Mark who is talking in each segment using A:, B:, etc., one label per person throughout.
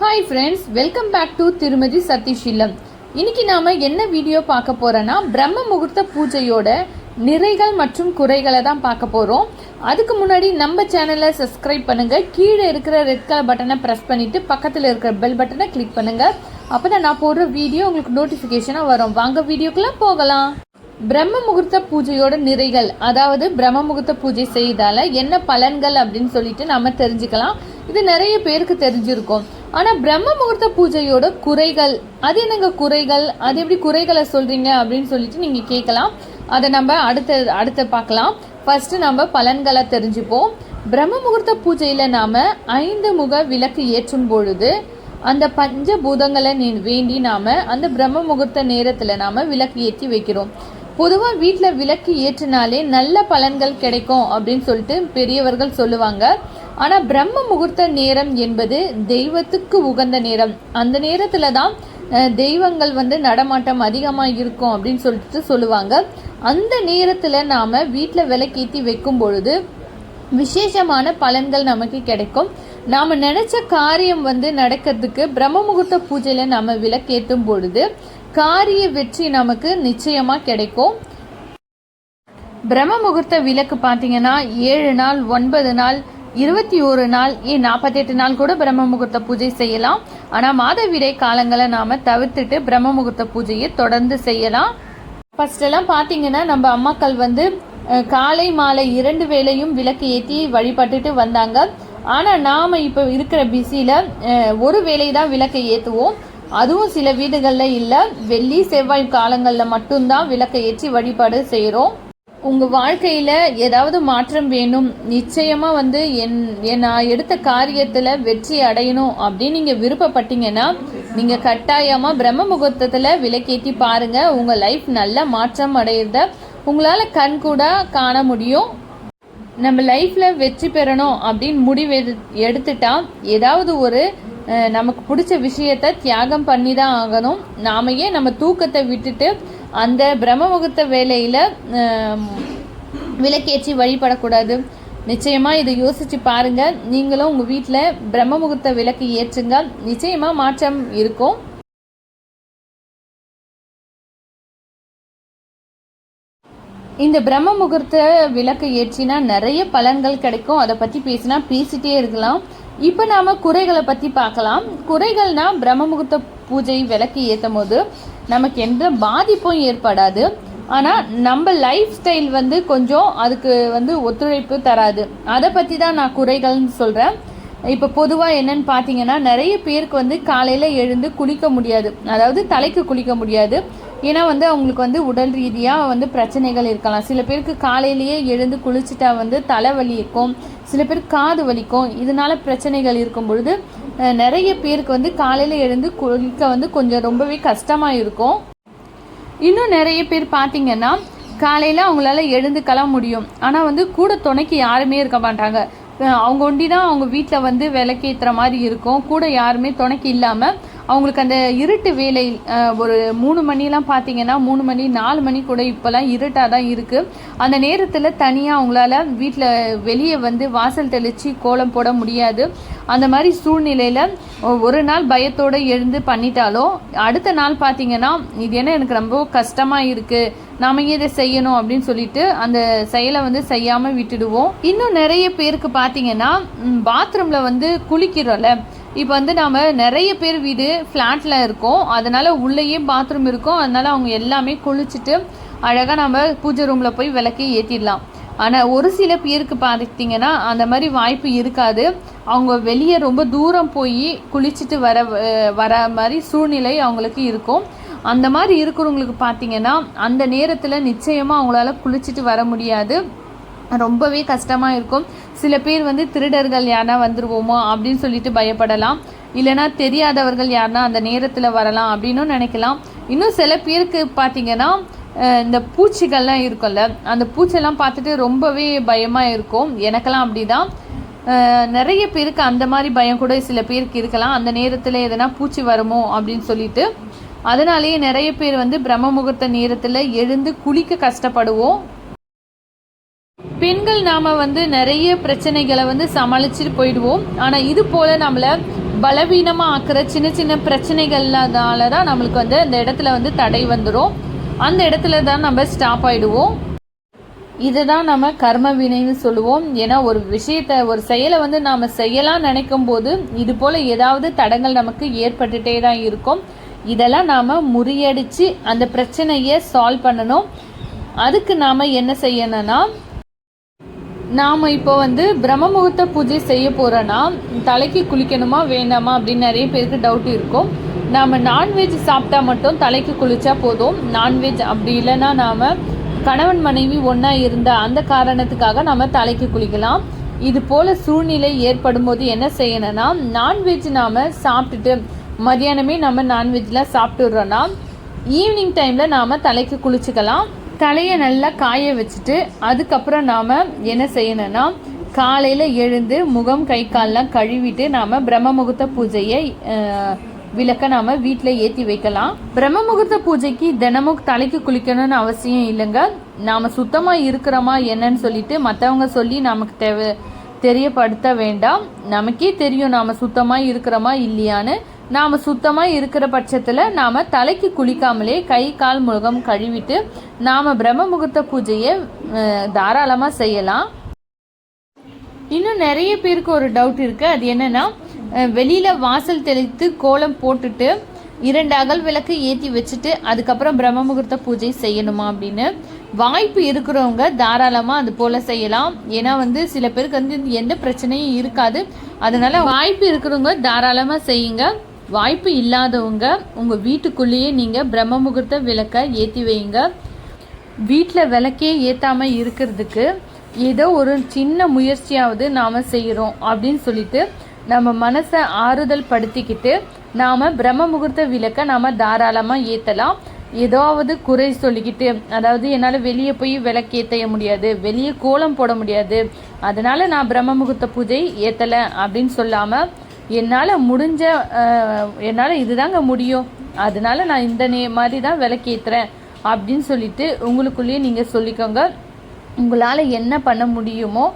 A: Hi friends welcome back to திருமதி சதீஷிலம் இன்னைக்கு நாம என்ன வீடியோ பார்க்க போறோம்னா பிரம்ம முகூர்த்த பூஜையோட நிறைகள் மற்றும் குறைகளை தான் பார்க்க போறோம். அதுக்கு முன்னாடி நம்ம சேனலை சப்ஸ்கிரைப் பண்ணுங்க. கீழே இருக்கிற ரெட் கலர் பட்டனை ப்ரெஸ் பண்ணிட்டு பக்கத்தில் இருக்கிற பெல் பட்டனை கிளிக் பண்ணுங்க. அப்பதான் நான் போடுற வீடியோ உங்களுக்கு நோட்டிஃபிகேஷனாக வரும். வாங்க வீடியோக்குள்ளே போகலாம். பிரம்ம முகூர்த்த பூஜையோட நிறைகள் அதாவது பிரம்ம முகூர்த்த பூஜை செய்தால என்ன பலன்கள் அப்படின்னு சொல்லிட்டு நாம தெரிஞ்சுக்கலாம். இது நிறைய பேருக்கு தெரிஞ்சிருக்கும். ஆனால் பிரம்ம முகூர்த்த பூஜையோட குறைகள் அது என்னங்க குறைகள்? அது எப்படி குறைகளை சொல்கிறீங்க அப்படின்னு சொல்லிட்டு நீங்கள் கேட்கலாம். அதை நம்ம அடுத்த அடுத்து பார்க்கலாம். ஃபஸ்ட்டு நம்ம பலன்களை தெரிஞ்சுப்போம். பிரம்ம முகூர்த்த பூஜையில் நாம் ஐந்து முக விளக்கு ஏற்றும் பொழுது அந்த பஞ்ச பூதங்களை வேண்டி நாம் அந்த பிரம்ம முகூர்த்த நேரத்தில் நாம் விளக்கு ஏற்றி வைக்கிறோம். பொதுவாக வீட்டில் விளக்கு ஏற்றினாலே நல்ல பலன்கள் கிடைக்கும் அப்படின்னு சொல்லிட்டு பெரியவர்கள் சொல்லுவாங்க. ஆனால் பிரம்ம முகூர்த்த நேரம் என்பது தெய்வத்துக்கு உகந்த நேரம். அந்த நேரத்தில் தான் தெய்வங்கள் வந்து நடமாட்டம் அதிகமாக இருக்கும் அப்படின்னு சொல்லிட்டு சொல்லுவாங்க. அந்த நேரத்தில் நாம் வீட்டில் விளக்கேத்தி வைக்கும் பொழுது விசேஷமான பலன்கள் நமக்கு கிடைக்கும். நாம் நினச்ச காரியம் வந்து நடக்கிறதுக்கு பிரம்ம முகூர்த்த பூஜையில் நம்ம விளக்கேற்றும் பொழுது காரிய வெற்றி நமக்கு நிச்சயமாக கிடைக்கும். பிரம்ம முகூர்த்த விளக்கு பார்த்தீங்கன்னா ஏழு நாள் ஒன்பது நாள் இருபத்தி ஒரு நாள் ஏன் நாற்பத்தெட்டு நாள் கூட பிரம்ம முகூர்த்த பூஜை செய்யலாம். ஆனால் மாதவிடை காலங்களை நாம் தவிர்த்துட்டு பிரம்ம முகூர்த்த பூஜையை தொடர்ந்து செய்யலாம். ஃபஸ்ட்டெல்லாம் பார்த்தீங்கன்னா நம்ம அம்மாக்கள் வந்து காலை மாலை இரண்டு வேளையும் விளக்கு ஏற்றி வழிபட்டுட்டு வந்தாங்க. ஆனால் நாம் இப்போ இருக்கிற பிஸியில் ஒரு வேளை தான் விளக்கை ஏற்றுவோம் அதுவும் சில வீடுகளில் இல்லை. வெள்ளி செவ்வாய் காலங்களில் மட்டும்தான் விளக்கை ஏற்றி வழிபாடு செய்கிறோம் உங்கள் வாழ்க்கையில் ஏதாவது மாற்றம் வேணும் நிச்சயமாக வந்து என் நான் எடுத்த காரியத்தில் வெற்றி அடையணும் அப்படின்னு நீங்கள் விருப்பப்பட்டீங்கன்னா நீங்கள் கட்டாயமாக பிரம்ம முகூர்த்தத்தில் விலக்கேற்றி பாருங்கள் உங்கள் லைஃப் நல்ல மாற்றம் அடையிறத உங்களால் கண் கூட காண முடியும். நம்ம லைஃப்பில் வெற்றி பெறணும் அப்படின்னு முடிவு எடுத்துட்டா ஏதாவது ஒரு நமக்கு பிடிச்ச விஷயத்த தியாகம் பண்ணி தான் ஆகணும் நாமையே நம்ம தூக்கத்தை விட்டுட்டு அந்த பிரம்ம முகூர்த்த வேலையில விளக்கேற்றி வழிபடக்கூடாது. நிச்சயமா இதை யோசிச்சு பாருங்க. நீங்களும் உங்க வீட்டில் பிரம்ம முகூர்த்த விளக்கு ஏற்றுங்க நிச்சயமா மாற்றம் இருக்கும். இந்த பிரம்ம முகூர்த்த விளக்கு ஏற்றினா நிறைய பலன்கள் கிடைக்கும். அதை பத்தி பேசினா பேசிட்டே இருக்கலாம். இப்போ நாம குறைகளை பத்தி பார்க்கலாம். குறைகள்னா பிரம்ம முகூர்த்த பூஜை விளக்கு ஏற்றும் போது நமக்கு எந்த பாதிப்பும் ஏற்படாது. ஆனால் நம்ம லைஃப் ஸ்டைல் வந்து கொஞ்சம் அதுக்கு வந்து ஒத்துழைப்பு தராது. அதை பற்றி தான் நான் குறைகள்னு சொல்கிறேன் இப்போ பொதுவாக என்னன்னு பார்த்தீங்கன்னா நிறைய பேருக்கு வந்து காலையில் எழுந்து குளிக்க முடியாது. அதாவது தலைக்கு குளிக்க முடியாது. ஏன்னா வந்து அவங்களுக்கு வந்து உடல் ரீதியாக வந்து பிரச்சனைகள் இருக்கலாம். சில பேருக்கு காலையிலேயே எழுந்து குளிச்சுட்டா வந்து தலைவலி இருக்கும். சில பேர் காது வலிக்கும். இதனால பிரச்சனைகள் இருக்கும் பொழுது நிறைய பேருக்கு வந்து காலையில் எழுந்து குளிக்க வந்து கொஞ்சம் ரொம்பவே கஷ்டமாக இருக்கும். இன்னும் நிறைய பேர் பார்த்தீங்கன்னா காலையில் அவங்களால எழுந்து கிளம்ப முடியும். ஆனால் வந்து கூட துணைக்கு யாருமே இருக்க மாட்டாங்க. அவங்க ஒண்டி தான் அவங்க வீட்டில் வந்து விளக்கேற்றுற மாதிரி இருக்கும். கூட யாருமே துணைக்கு இல்லாமல் அவங்களுக்கு அந்த இருட்டு வேலை ஒரு மூணு மணிலாம் பார்த்தீங்கன்னா மூணு மணி நாலு மணி கூட இப்போலாம் இருட்டாக தான் இருக்குது அந்த நேரத்தில் தனியாக அவங்களால வீட்டில் வெளியே வந்து வாசல் தெளித்து கோலம் போட முடியாது. அந்த மாதிரி சூழ்நிலையில் ஒரு நாள் பயத்தோடு எழுந்து பண்ணிட்டாலும் அடுத்த நாள் பார்த்தீங்கன்னா இது என்ன எனக்கு ரொம்ப கஷ்டமாக இருக்குது நாம இதை செய்யணும் அப்படின்னு சொல்லிட்டு அந்த செயலை வந்து செய்யாமல் விட்டுடுவோம். இன்னும் நிறைய பேருக்கு பார்த்தீங்கன்னா பாத்ரூமில் வந்து குளிக்கிறோம்ல இப்போ வந்து நாம் நிறைய பேர் வீடு ஃப்ளாட்டில் இருக்கோம். அதனால் உள்ளேயே பாத்ரூம் இருக்கும். அதனால் அவங்க எல்லாமே குளிச்சுட்டு அழகாக நம்ம பூஜை ரூமில் போய் விளக்கி ஏற்றிடலாம் ஆனால் ஒரு சில பேருக்கு பார்த்தீங்கன்னா அந்த மாதிரி வாய்ப்பு இருக்காது. அவங்க வெளியே ரொம்ப தூரம் போய் குளிச்சுட்டு வர வர மாதிரி சூழ்நிலை அவங்களுக்கு இருக்கும். அந்த மாதிரி இருக்கிறவங்களுக்கு பார்த்தீங்கன்னா அந்த நேரத்தில் நிச்சயமாக அவங்களால குளிச்சுட்டு வர முடியாது. ரொம்பவே கஷ்டமாக இருக்கும். சில பேர் வந்து திருடர்கள் யாரா வந்துருவோமோ அப்படின்னு சொல்லிட்டு பயப்படலாம். இல்லைனா தெரியாதவர்கள் யாருனா அந்த நேரத்தில் வரலாம் அப்படின்னும் நினைக்கலாம். இன்னும் சில பேருக்கு பார்த்தீங்கன்னா இந்த பூச்சிகள்லாம் இருக்கும்ல அந்த பூச்செல்லாம் பார்த்துட்டு ரொம்பவே பயமாக இருக்கும். எனக்கெல்லாம் அப்படிதான். நிறைய பேருக்கு அந்த மாதிரி பயம் கூட சில பேருக்கு இருக்கலாம். அந்த நேரத்தில் எதனா பூச்சி வருமோ அப்படின்னு சொல்லிட்டு. அதனாலேயே நிறைய பேர் வந்து பிரம்ம முகூர்த்த நேரத்தில் எழுந்து குளிக்க கஷ்டப்படுவோம். பெண்கள் நாம் வந்து நிறைய பிரச்சனைகளை வந்து சமாளிச்சுட்டு போயிடுவோம். ஆனால் இது போல் நம்மளை பலவீனமாக ஆக்குற சின்ன சின்ன பிரச்சனைகள்னால தான் நம்மளுக்கு வந்து அந்த இடத்துல வந்து தடை வந்துடும் அந்த இடத்துல தான் நம்ம ஸ்டாப் ஆகிடுவோம் இதை தான் நம்ம கர்ம வினைன்னு சொல்லுவோம். ஏன்னா ஒரு விஷயத்தை ஒரு செயலை வந்து நாம் செய்யலாம் நினைக்கும் போது இது போல் ஏதாவது தடங்கள் நமக்கு ஏற்பட்டுட்டே தான் இருக்கும். இதெல்லாம் நாம் முறியடித்து அந்த பிரச்சனையை சால்வ் பண்ணணும். அதுக்கு நாம் என்ன செய்யணும்னா நாம் இப்போ வந்து பிரம்ம முகூர்த்த பூஜை செய்ய போகிறோன்னா தலைக்கு குளிக்கணுமா வேண்டாமா அப்படின்னு நிறைய பேருக்கு டவுட் இருக்கும். நாம் நான்வெஜ் சாப்பிட்டா மட்டும் தலைக்கு குளித்தா போதும். நான்வெஜ் அப்படி இல்லைன்னா நாம் கணவன் மனைவி ஒன்றா இருந்த அந்த காரணத்துக்காக நம்ம தலைக்கு குளிக்கலாம். இது போல் சூழ்நிலை ஏற்படும் போது என்ன செய்யணும்னா நான்வெஜ் நாம் சாப்பிட்டுட்டு மதியானமே நம்ம நான்வெஜ்லாம் சாப்பிட்டுடுறோன்னா ஈவினிங் டைமில் நாம் தலைக்கு குளிச்சுக்கலாம். தலையை நல்லா காய வச்சுட்டு அதுக்கப்புறம் நாம் என்ன செய்யணும்னா காலையில் எழுந்து முகம் கை கால்லாம் கழுவிட்டு நாம் பிரம்ம முகூர்த்த பூஜையை விளக்க நாம் வீட்டில் ஏற்றி வைக்கலாம். பிரம்ம முகூர்த்த பூஜைக்கு தினமும் தலைக்கு குளிக்கணும்னு அவசியம் இல்லைங்க. நாம் சுத்தமாக இருக்கிறோமா என்னன்னு சொல்லிட்டு மற்றவங்க சொல்லி நமக்கு தேவை தெரியப்படுத்த வேண்டாம். நமக்கே தெரியும் நாம் சுத்தமாக இருக்கிறோமா இல்லையான்னு. நாம் சுத்தமாக இருக்கிற பட்சத்தில் நாம் தலைக்கு குளிக்காமலே கை கால் முழுகம் கழுவிட்டு நாம் பிரம்ம முகூர்த்த பூஜையை தாராளமாக செய்யலாம். இன்னும் நிறைய பேருக்கு ஒரு டவுட் இருக்குது அது என்னென்னா வெளியில் வாசல் தெளித்து கோலம் போட்டுட்டு இரண்டு அகல் விளக்கு ஏற்றி வச்சுட்டு அதுக்கப்புறம் பிரம்ம முகூர்த்த பூஜை செய்யணுமா அப்படின்னு வாய்ப்பு இருக்கிறவங்க தாராளமாக அது போல் செய்யலாம். ஏன்னா வந்து சில பேருக்கு வந்து எந்த பிரச்சனையும் இருக்காது. அதனால வாய்ப்பு இருக்கிறவங்க தாராளமாக செய்யுங்க. வாய்ப்பு இல்லாதவங்க உங்கள் வீட்டுக்குள்ளேயே நீங்கள் பிரம்ம முகூர்த்த விளக்கை ஏற்றி வைங்க. வீட்டில் விளக்கே ஏற்றாமல் இருக்கிறதுக்கு ஏதோ ஒரு சின்ன முயற்சியாவது நாம் செய்கிறோம் அப்படின்னு சொல்லிட்டு நம்ம மனசை ஆறுதல் படுத்திக்கிட்டு நாம் பிரம்ம முகூர்த்த விளக்கை நாம் தாராளமாக ஏற்றலாம் ஏதாவது குறை சொல்லிக்கிட்டு அதாவது என்னால் வெளியே போய் விளக்கேற்ற முடியாது வெளியே கோலம் போட முடியாது அதனால் நான் பிரம்ம முகூர்த்த பூஜை ஏற்றலை அப்படின்னு சொல்லாமல் என்னால் முடிஞ்ச என்னால் இதுதாங்க முடியும். அதனால நான் இந்த நே மாதிரி தான் விளக்கேற்றுறேன் அப்படின்னு சொல்லிட்டு உங்களுக்குள்ளேயே நீங்கள் சொல்லிக்கோங்க. உங்களால் என்ன பண்ண முடியுமோ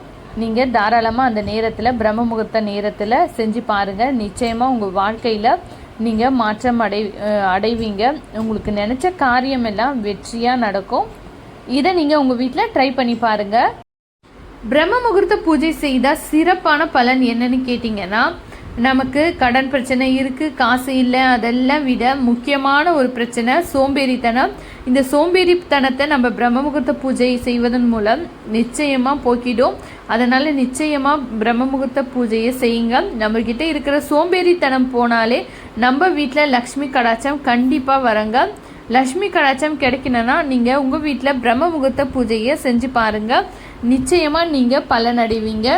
A: நீங்கள் தாராளமாக அந்த நேரத்தில் பிரம்ம முகூர்த்த நேரத்தில் செஞ்சு பாருங்கள் நிச்சயமாக உங்கள் வாழ்க்கையில் நீங்கள் மாற்றம் அடை அடைவீங்க. உங்களுக்கு நினச்ச காரியம் எல்லாம் வெற்றியாக நடக்கும். இதை நீங்கள் உங்கள் வீட்டில் ட்ரை பண்ணி பாருங்கள் பிரம்ம முகூர்த்த பூஜை செய்தால் சிறப்பான பலன் என்னன்னு கேட்டிங்கன்னா நமக்கு கடன் பிரச்சனை இருக்குது காசு இல்லை அதெல்லாம் விட முக்கியமான ஒரு பிரச்சனை சோம்பேறித்தனம். இந்த சோம்பேறித்தனத்தை நம்ம பிரம்ம முகூர்த்த பூஜை செய்வதன் மூலம் நிச்சயமாக போக்கிடும். அதனால் நிச்சயமாக பிரம்ம முகூர்த்த பூஜையை செய்யுங்க. நம்மக்கிட்ட இருக்கிற சோம்பேறித்தனம் போனாலே நம்ம வீட்டில் லக்ஷ்மி கடாச்சம் கண்டிப்பாக வரங்க. லக்ஷ்மி கடாச்சம் கிடைக்கணும்னா நீங்கள் உங்கள் வீட்டில் பிரம்ம முகூர்த்த பூஜையை செஞ்சு பாருங்கள் நிச்சயமாக நீங்கள் பலனடைவீங்க.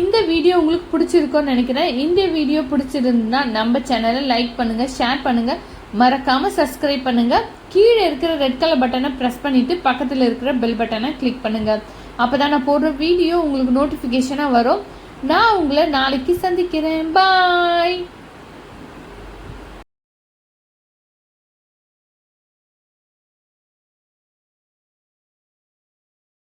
A: இந்த வீடியோ உங்களுக்கு பிடிச்சிருக்கோன்னு நினைக்கிறேன். இந்த வீடியோ பிடிச்சிருந்தா நம்ம சேனலை லைக் பண்ணுங்கள் ஷேர் பண்ணுங்கள் மறக்காமல் சப்ஸ்கிரைப் பண்ணுங்கள் கீழே இருக்கிற ரெட் கலர் பட்டனை ப்ரெஸ் பண்ணிவிட்டு பக்கத்தில் இருக்கிற பெல் பட்டனை கிளிக் பண்ணுங்கள் அப்போ தான் நான் போடுற வீடியோ உங்களுக்கு நோட்டிஃபிகேஷனாக வரும். நான் உங்களை நாளைக்கு சந்திக்கிறேன். பாய்